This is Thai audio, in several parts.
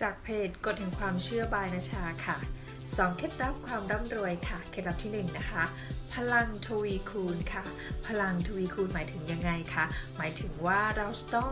จากเพจกฎแห่งความเชื่อบายนชาค่ะ สองเคล็ดลับความร่ำรวยค่ะ เคล็ดลับที่หนึ่งนะคะ พลังทวีคูณค่ะ พลังทวีคูณหมายถึงยังไงคะหมายถึงว่าเราต้อง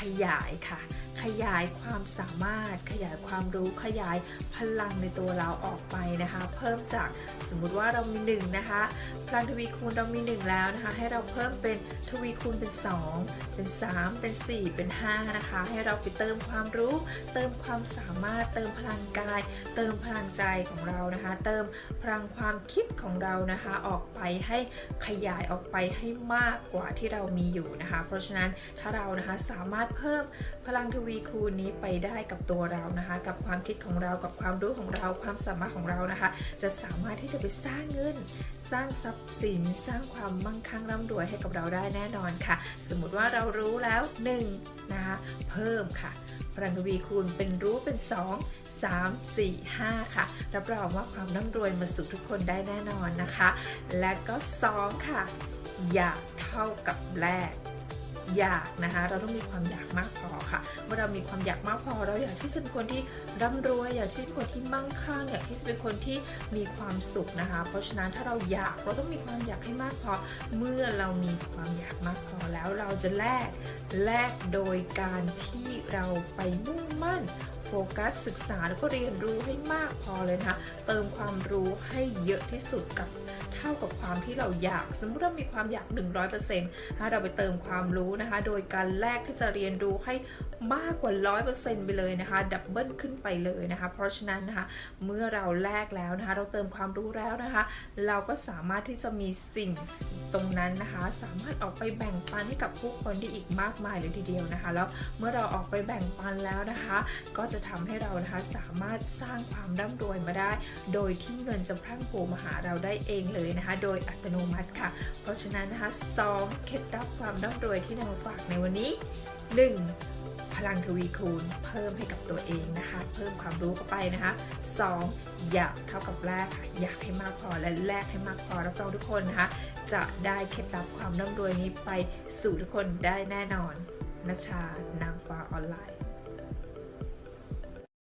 ขยายค่ะ ขยายความสามารถ ขยายความรู้ขยายพลังในตัวเราออกไปนะคะ เพิ่มจากสมมุติว่าเรามีหนึ่งนะคะพลังทวีคูณเรามีหนึ่งแล้วนะคะ ให้เราเพิ่มเป็นทวีคูณเป็น 2 เป็น 3 เป็น 4 เป็น 5 นะคะ ให้เราไปเติมความรู้ เติมความสามารถเติมพลังกาย เติมพลังใจของเรานะคะ เติมพลังความคิดของเรานะคะ ออกไปให้ขยายออกไปให้มากกว่าที่เรามีอยู่นะคะ เพราะฉะนั้นถ้าเรานะคะสามารถเพิ่มพลังทวีคูณนี้ไปได้กับตัวเรานะคะ กับความคิดของเรากับความรู้ของเราความสามารถของเรานะคะ จะสามารถที่จะไปสร้างเงิน สร้างทรัพย์สิน สร้างความมั่งคั่งร่ำรวยให้กับเราได้แน่นอนค่ะ สมมติว่าเรารู้แล้ว 1 นะคะเพิ่มค่ะพลังทวีคูณเป็นรู้เป็น 2 3 4 5 ค่ะ รับรองว่าความร่ำรวยมาสู่ทุกคนได้แน่นอนนะคะ และก็ 2 ค่ะ อยากเท่ากับแรก อยากนะคะ เราต้องมีความอยากมากพอค่ะ เมื่อเรามีความอยากมากพอ เราอยากที่จะเป็นคนที่ร่ำรวย อยากที่จะเป็นคนที่มั่งคั่ง อยากที่จะเป็นคนที่มีความสุขนะคะ เพราะฉะนั้นถ้าเราอยากเราต้องมีความอยากให้มากพอ เมื่อเรามีความอยากมากพอแล้วเราจะแลกแลกโดยการที่เราไปมุ่งมั่น โฟกัสศึกษาแล้วก็เรียนรู้ให้มากพอเลยนะคะเติมความรู้ให้เยอะที่สุดกับเท่ากับความที่เราอยาก สมมติเรามีความอยาก 100%ถ้าเราไปเติมความรู้นะคะ โดยการแลกที่จะเรียนรู้ให้มากกว่า 100%ไปเลยนะคะ ดับเบิลขึ้นไปเลยนะคะ เพราะฉะนั้นนะคะ เมื่อเราแลกแล้วนะคะ เราเติมความรู้แล้วนะคะ เราก็สามารถที่จะมีสิ่งตรงนั้นนะคะ สามารถออกไปแบ่งปันให้กับผู้คนที่อีกมากมายเลยทีเดียวนะคะ แล้วเมื่อเราออกไปแบ่งปันแล้วนะคะ ก็จะะทำให้เรานะคะสามารถสร้างความร่ำรวยมาได้ โดยที่เงินจะพรั่งพรูมาหาเราได้เองเลยนะคะ โดยอัตโนมัติค่ะ เพราะฉะนั้นนะคะสองเคล็ดลับความร่ำรวยที่นำมาฝากในวันนี้ 1. พลังทวีคูณเพิ่มให้กับตัวเองนะคะ เพิ่มความรู้เข้าไปนะคะ 2. อยากเท่ากับแรกค่ะ อยากให้มากพอและแลกให้มากพอรับรองทุกคนนะคะ จะได้เคล็ดลับความร่ำรวยนี้ไปสู่ทุกคนได้แน่นอนนชานางฟ้าออนไลน์